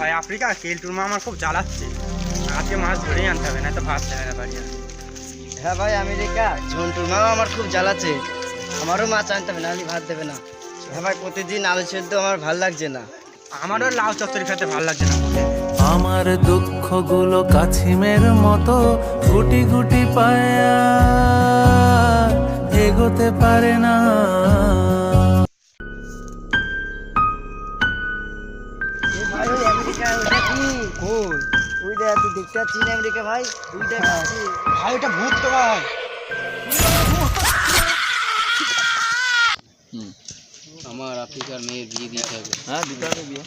ভাই আফ্রিকা কেলটুর মা আমার খুব জ্বালাচ্ছে। আজকে মাছ ধরেই আনতে হবে না তো ভাত দেবে না বাড়ি হ্যাঁ ভাই আমেরিকা। ঝন্টুর মাও আমার খুব জ্বালাচ্ছে। আমারও মাছ আনতে হবে না হলে ভাত দেবে না। হ্যাঁ ভাই প্রতিদিন আলু সেদ্ধ আমার ভালো লাগছে না। আমারও লাউ চচ্চড়ি খেতে ভালো লাগছে না। আমার দুঃখগুলো কাছিমের মতো গুটি গুটি পায়া এগোতে পারে না। ওই দেখ তুই দেখতে পাচ্ছিস না আমেরিকা ভাই ওইটা কি? ভাই ওটা ভূত তো ভাই আমার আফ্রিকার মেয়ের বিয়ে দিতে হবে হ্যাঁ দিতে হবে বিয়ে।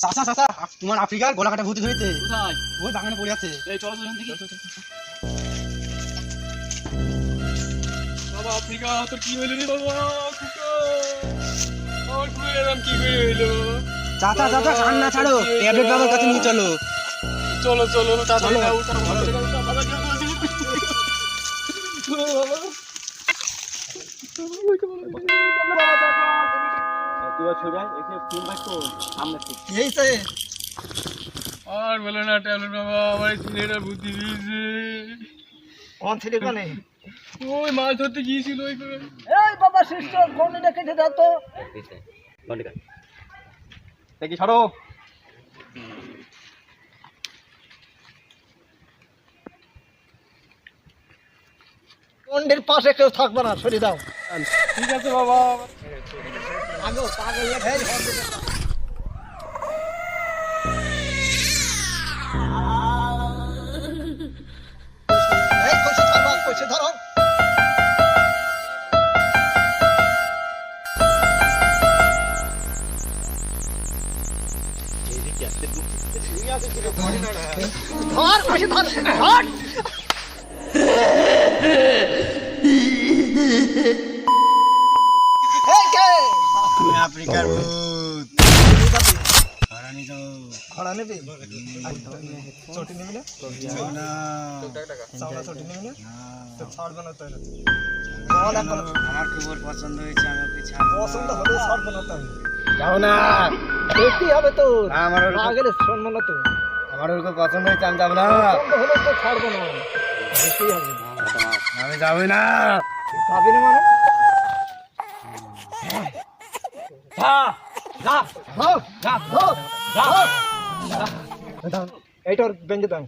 চাচা চাচা তোমার আফ্রিকার গলা কাটা ভূত ধরেছে। ওই বাগানে পড়ে আছে। এই চলো বাবা আফ্রিকা তোর কি হইল রে বাবা? কুকা আমার কুকা এরকম কি হইল? চাচা চাচা কান্না ছাড়ো। ট্যাবলেট বাবার কাছে নিয়ে চলো। চলো চলো তাড়াতাড়ি হয়েছে আর বলে না ট্যাবলেট বাবা আমার ছেলেটা বুদ্ধি দিয়েছে। কোন ছেলে কোনে? ওই মাছ ধরতে গিয়েছিল ওই এই বাবা দাও তো। দেখি কোনটির পাশে কেউ থাকবে না সরে দাও। ঠিক আছে বাবা। ধরো। ধরো কইছে ধর ধর। আফ্রিকার ভূত। খড়া নেবে? চটি নেবে না? চাওড়া চটি নেবে না? তো ছাড়বে না তাহলে আমার খুব পছন্দ হয়েছে আমাকে পছন্দ হলে ছাড়বে না তাহলে যাও না। দেখতেই হবে তো। আমার না গেলে শুনব না তো। আমার ওরকম পছন্দ হয়েছে আমি যাব না। হলে তো ছাড়বো না। দেখতেই হবে। আমি যাব না। যাবি না মানে? এইটার বেঞ্জে দাও।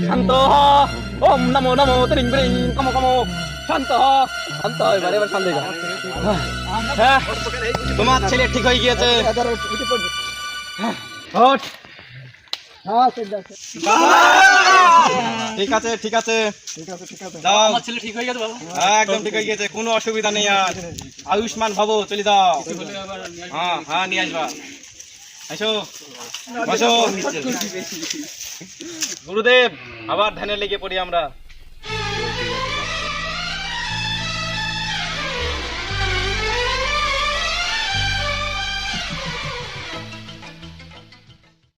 শান্ত ওম নমো নমো ত্রিং ব্রিং কমো কম শান্ত শান্ত এবার এবার শান্ত হ্যাঁ তোমার ছেলে ঠিক হয়ে গিয়েছে ও হ্যাঁ ঠিক আছে। ঠিক আছে ঠিক আছে। ঠিক আছে ঠিক আছে। যাও। ঠিক হয়ে গেছে একদম ঠিক হয়ে গেছে কোনো অসুবিধা নেই আর আয়ুষ্মান ভাবো চলে যাও। হ্যাঁ হ্যাঁ নিয়ে আসবা। এসো। বসো। গুরুদেব আবার ধ্যানে লেগে পড়ি আমরা।